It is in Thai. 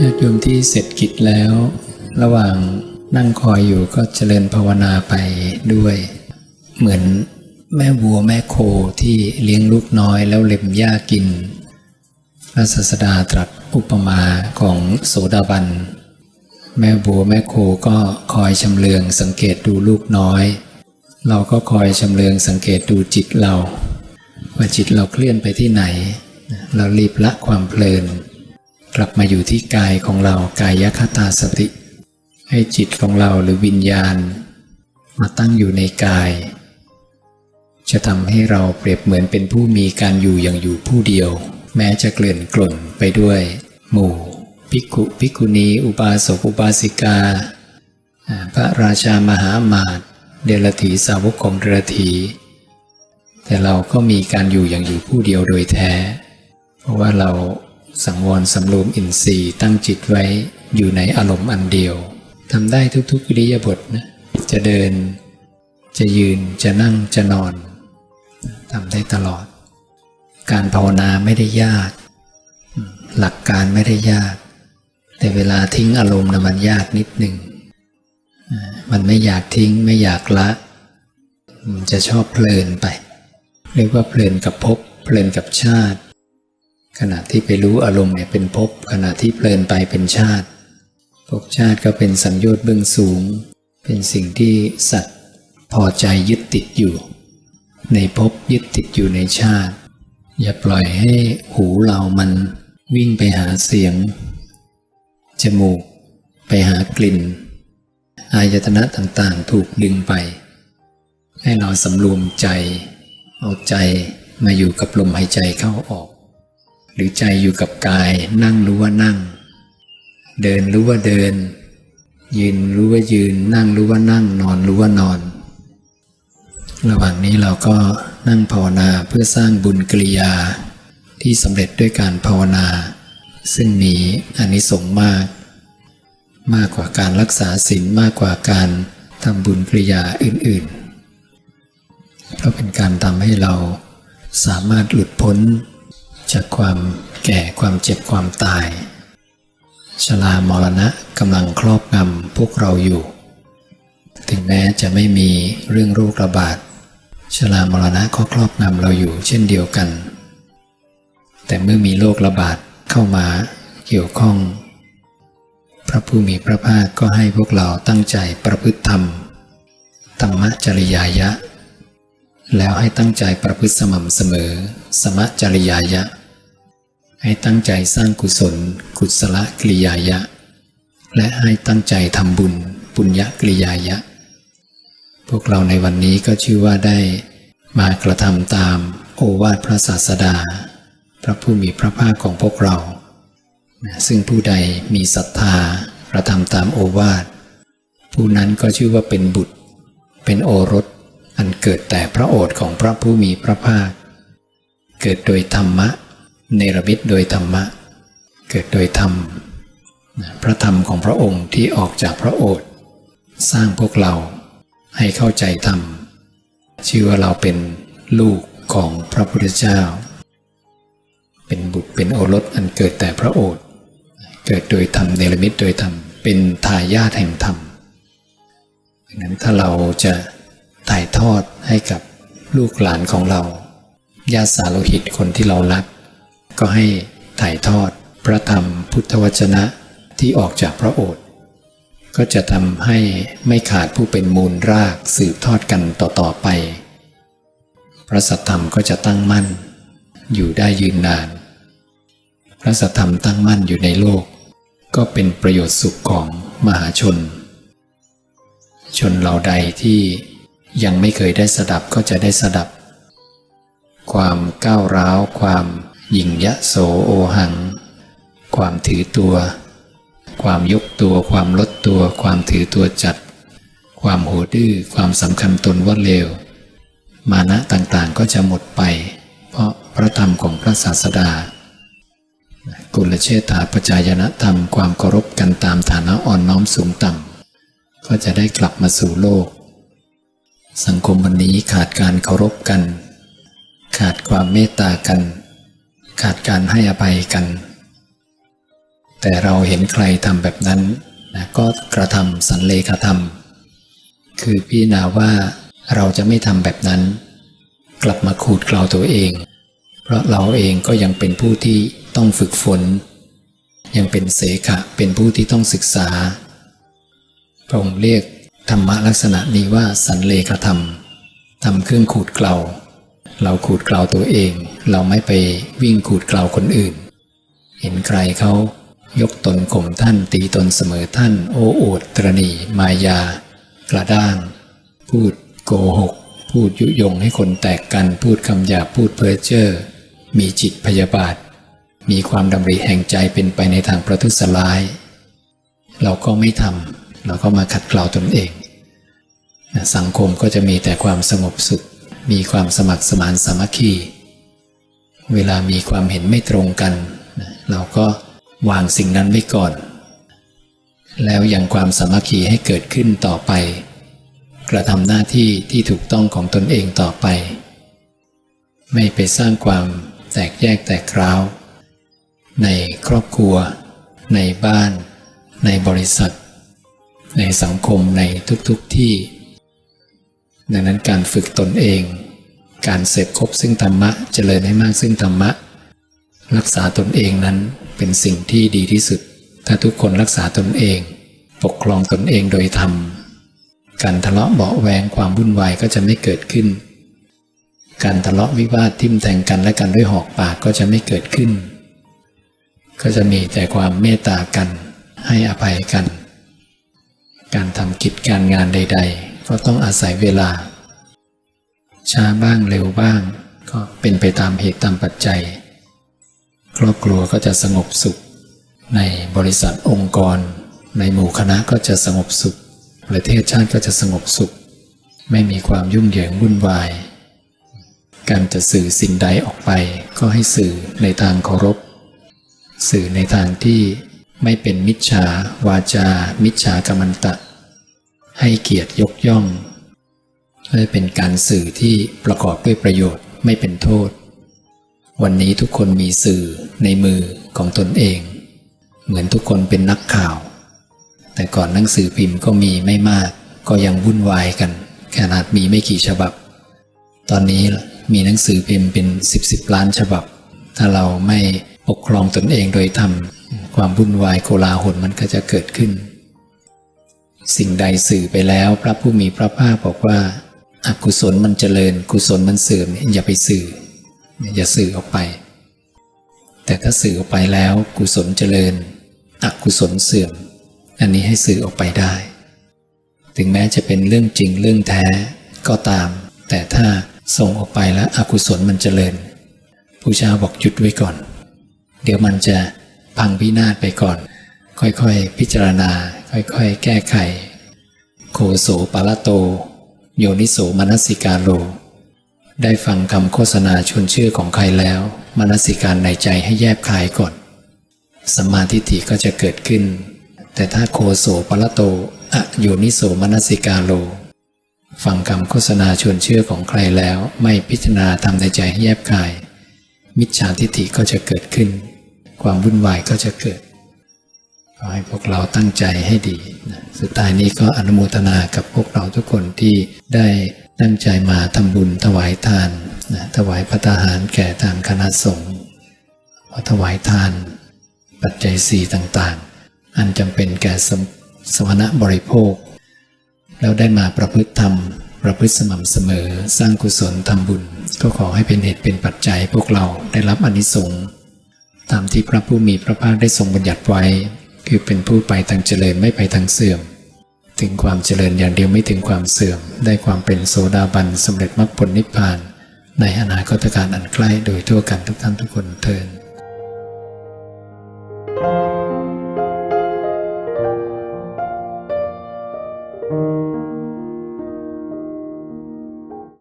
ญาติโยมที่เสร็จกิจแล้ว ระหว่างนั่งคอยอยู่ก็เจริญภาวนาไปด้วย เหมือนแม่วัวแม่โคที่เลี้ยงลูกน้อยแล้วเล็มหญ้ากิน พระศาสดาตรัสอุปมาของโสดาบัน แม่บัวแม่โคก็คอยชำเลืองสังเกตดูลูกน้อย เราก็คอยชำเลืองสังเกตดูจิตเรา ว่าจิตเราเคลื่อนไปที่ไหน เรารีบละความเพลิน กลับมาอยู่ที่กายของเรากายคตาสติ ให้จิตของเราหรือวิญญาณ มาตั้งอยู่ในกาย จะทำให้เราเปรียบเหมือนเป็นผู้มีการอยู่อย่างอยู่ผู้เดียว แม้จะเกลื่อนกล่นไปด้วย หมู่ภิกขุภิกขุณีอุบาสกอุบาสิกา พระราชามหามาตเดลถีสาวกของเดลถีแต่เราก็มีการอยู่อย่างอยู่ผู้เดียวโดยแท้ เพราะว่าเรา สังวรสำรวมอินทรีย์ตั้งจิตไว้อยู่ในอารมณ์อันเดียวทำได้ทุกๆอิริยาบถนะจะเดิน จะยืนจะนั่งจะนอนทำได้ตลอด การภาวนาไม่ได้ยาก หลักการไม่ได้ยาก แต่เวลาทิ้งอารมณ์นะมันยากนิดหนึ่งมันไม่อยากทิ้งไม่อยากละมันจะชอบเพลินไป เรียกว่าเพลินกับภพเพลินกับชาติ ขณะที่ไปรู้อารมณ์เนี่ยเป็นภพขณะที่เพลินไปเป็นชาติภพชาติก็เป็นสัญญชน์เบื้องสูง เป็นสิ่งที่สัตว์พอใจยึดติดอยู่ ในภพยึดติดอยู่ในชาติ อย่าปล่อยให้หูเรามันวิ่งไปหาเสียง จมูกไปหากลิ่น อายตนะต่างๆถูกดึงไป ให้เราสำรวมใจ เอาใจมาอยู่กับลมหายใจเข้าออก หรือใจอยู่กับกายนั่งรู้ว่านั่ง เดินรู้ว่าเดิน ยืนรู้ว่ายืน นั่งรู้ว่านั่งนอนรู้ว่านอน ระหว่างนี้เราก็นั่งภาวนาเพื่อสร้างบุญกิริยา ที่สำเร็จด้วยการภาวนา ซึ่งมีอานิสงส์มาก มากกว่าการรักษาศีลมากกว่าการทำบุญกิริยาอื่นๆเพราะเป็นการทำให้เราสามารถหลุดพ้น จากความแก่ความเจ็บความตาย ชรามรณะกำลังครอบงำพวกเราอยู่ ถึงแม้จะไม่มีเรื่องโรคระบาดชรามรณะก็ครอบงำเราอยู่เช่นเดียวกัน แต่เมื่อมีโรคระบาดเข้ามาเกี่ยวข้อง พระผู้มีพระภาคก็ให้พวกเราตั้งใจประพฤติธรรมธรรมจริยายะ แล้วให้ตั้งใจประพฤติสม่ำเสมอ สมจริยายะ ให้ตั้งใจสร้างกุศล กุศลกิริยายะ และให้ตั้งใจทำบุญปุญญกิริยายะ พวกเราในวันนี้ก็ชื่อว่าได้มากระทำตามโอวาทพระศาสดา พระผู้มีพระภาคของพวกเรา ซึ่งผู้ใดมีศรัทธากระทำตามโอวาท ผู้นั้นก็ชื่อว่าเป็นบุตร เป็นโอรสอันเกิดแต่พระโอษของพระผู้มีพระภาค เกิดโดยธรรมะ เนรมิตโดยธรรมะ เกิดโดยธรรม พระธรรมของพระองค์ที่ออกจากพระโอษฐ์สร้างพวกเราให้เข้าใจธรรม ชื่อว่าเราเป็นลูกของพระพุทธเจ้า เป็นบุตรเป็นโอรสอันเกิดแต่พระโอษฐ์เกิดโดยธรรมเนรมิตโดยธรรม เป็นทายาทแห่งธรรมดังนั้นถ้าเราจะถ่ายทอดให้กับลูกหลานของเราญาติสาโลหิตคนที่เรารัก ก็ให้ถ่ายทอดพระธรรมพุทธวจนะที่ออกจากพระโอษฐ์ก็จะทำให้ไม่ขาดผู้เป็นมูลรากสืบทอดกันต่อๆไป พระสัทธรรมก็จะตั้งมั่น อยู่ได้ยืนนาน พระสัทธรรมตั้งมั่นอยู่ในโลก ก็เป็นประโยชน์สุขของมหาชน ชนเหล่าใดที่ยังไม่เคยได้สดับก็จะได้สดับ ความก้าวร้าวความ ยิ่งยะโสโอหัง ความถือตัว ความยกตัว ความลดตัว ความถือตัวจัด ความโหดดื้อความสำคัญตนว่าเลว มานะต่างๆก็จะหมดไป เพราะพระธรรมของพระศาสดา กุลเชษฐาปจายนะธรรมความเคารพกันตามฐานะอ่อนน้อมสูงต่ำก็จะได้กลับมาสู่โลก สังคมวันนี้ขาดการเคารพกัน ขาดความเมตตากัน ขาดการให้อภัยกัน แต่เราเห็นใครทำแบบนั้นนะก็กระทำสันเลขธรรม คือพิจารณาว่าเราจะไม่ทำแบบนั้น กลับมาขูดเกลาตัวเอง เพราะเราเองก็ยังเป็นผู้ที่ต้องฝึกฝน ยังเป็นเสขะเป็นผู้ที่ต้องศึกษาพระองค์เรียกธรรมะลักษณะนี้ว่าสันเลขธรรมทำเครื่องขูดเกลา เราขูดเกลาตัวเอง เราไม่ไปวิ่งขูดเกลาคนอื่น เห็นใครเขายกตนข่มท่านตีตนเสมอท่าน โอ้อวดตรณี มายา กระด้าง พูดโกหก พูดยุยงให้คนแตกกัน พูดคำหยาพูดเพ้อเจ้อมีจิตพยาบาท มีความดำริแห่งใจเป็นไปในทางประทุษร้าย เราก็ไม่ทำเราก็มาขัดเกลาตนเอง สังคมก็จะมีแต่ความสงบสุข มีความสมัครสมานสามัคคี เวลามีความเห็นไม่ตรงกัน เราก็วางสิ่งนั้นไว้ก่อน แล้วยังความสามัคคีให้เกิดขึ้นต่อไป กระทำหน้าที่ที่ถูกต้องของตนเองต่อไป ไม่ไปสร้างความแตกแยกแตกร้าว ในครอบครัว ในบ้าน ในบริษัท ในสังคมในทุกๆทที่ ดังนั้นการฝึกตนเอง การเสพครบซึ่งธรรมะเจริญให้มากซึ่งธรรมะ รักษาตนเองนั้นเป็นสิ่งที่ดีที่สุด ถ้าทุกคนรักษาตนเอง ปกครองตนเองโดยธรรม การทะเลาะเบาแวงความวุ่นวายก็จะไม่เกิดขึ้น การทะเลาะวิวาททิมแทงกันและกันด้วยหอกปากก็จะไม่เกิดขึ้น ก็จะมีแต่ความเมตตากัน ให้อภัยกัน การทำกิจการงานใด ๆ ก็ต้องอาศัยเวลา ช้าบ้างเร็วบ้าง ก็เป็นไปตามเหตุตามปัจจัย ครอบครัวก็จะสงบสุข ในบริษัทองค์กร ในหมู่คณะก็จะสงบสุข ประเทศชาติก็จะสงบสุข ไม่มีความยุ่งเหยิงวุ่นวาย การจะสื่อสิ่งใดออกไป ก็ให้สื่อในทางเคารพ สื่อในทางที่ไม่เป็นมิจฉาวาจา มิจฉากรรมันตะ ให้เกียรติยกย่องและเป็นการสื่อที่ประกอบด้วยประโยชน์ไม่เป็นโทษ วันนี้ทุกคนมีสื่อในมือของตนเอง เหมือนทุกคนเป็นนักข่าว แต่ก่อนหนังสือพิมพ์ก็มีไม่มากก็ยังวุ่นวายกัน ขนาดมีไม่กี่ฉบับ ตอนนี้มีหนังสือพิมพ์เป็นสิบสิบล้านฉบับ ถ้าเราไม่ปกครองตนเองโดยทำความวุ่นวายโกลาหลมันก็จะเกิดขึ้น สิ่งใดสื่อไปแล้วพระผู้มีพระภาคบอกว่าอากุศลมันเจริญ กุศลมันเสื่อมอย่าไปสื่อ อย่าสื่อออกไป แต่ถ้าสื่อออกไปแล้วกุศลเจริญ อกุศลเสื่อม อันนี้ให้สื่อออกไปได้ ถึงแม้จะเป็นเรื่องจริงเรื่องแท้ก็ตาม แต่ถ้าส่งออกไปแล้วอกุศลมันเจริญผู้ชาบอกหยุดไว้ก่อน เดี๋ยวมันจะพังพินาศไปก่อน ค่อยๆ พิจารณา ค่อยๆ แก้ไข โคโสปาลโต โยนิโสมนสิการโล ได้ฟังคำโฆษณาชวนเชื่อของใครแล้ว มนสิการในใจให้แยบคายก่อนสมมาทิฏฐิก็จะเกิดขึ้น แต่ถ้าโคโสปาลโตอะโยนิโสมนสิการโล ฟังคำโฆษณาชวนเชื่อของใครแล้วไม่พิจารณาทำในใจให้แยบคาย มิจฉาทิฏฐิก็จะเกิดขึ้น ความวุ่นวายก็จะเกิด ขอให้พวกเราตั้งใจให้ดีนะสุดท้ายนี้ก็อนุโมทนากับพวกเราทุกคนที่ได้ตั้งใจมาทำบุญถวายทานนะถวายพระทหารแก่ทางคณะสงฆ์พราะถวายทาน ปัจจัยสี่ต่างๆ อันจำเป็นแก่สมสมณะบริโภค แล้วได้มาประพฤติธรรม ประพฤติสม่ำเสมอ สร้างกุศลทำบุญ ก็ขอให้เป็นเหตุเป็นปัจจัยพวกเราได้รับอนิสงส์ตามที่พระผู้มีพระภาคได้ทรงบัญญัติไว้ คือเป็นผู้ไปทางเจริญไม่ไปทางเสื่อม ถึงความเจริญอย่างเดียวไม่ถึงความเสื่อม ได้ความเป็นโสดาบันสำเร็จมรรคผลนิพพาน ในอนาคตการอันใกล้โดยทั่วกันทุกท่านทุกคนเทิน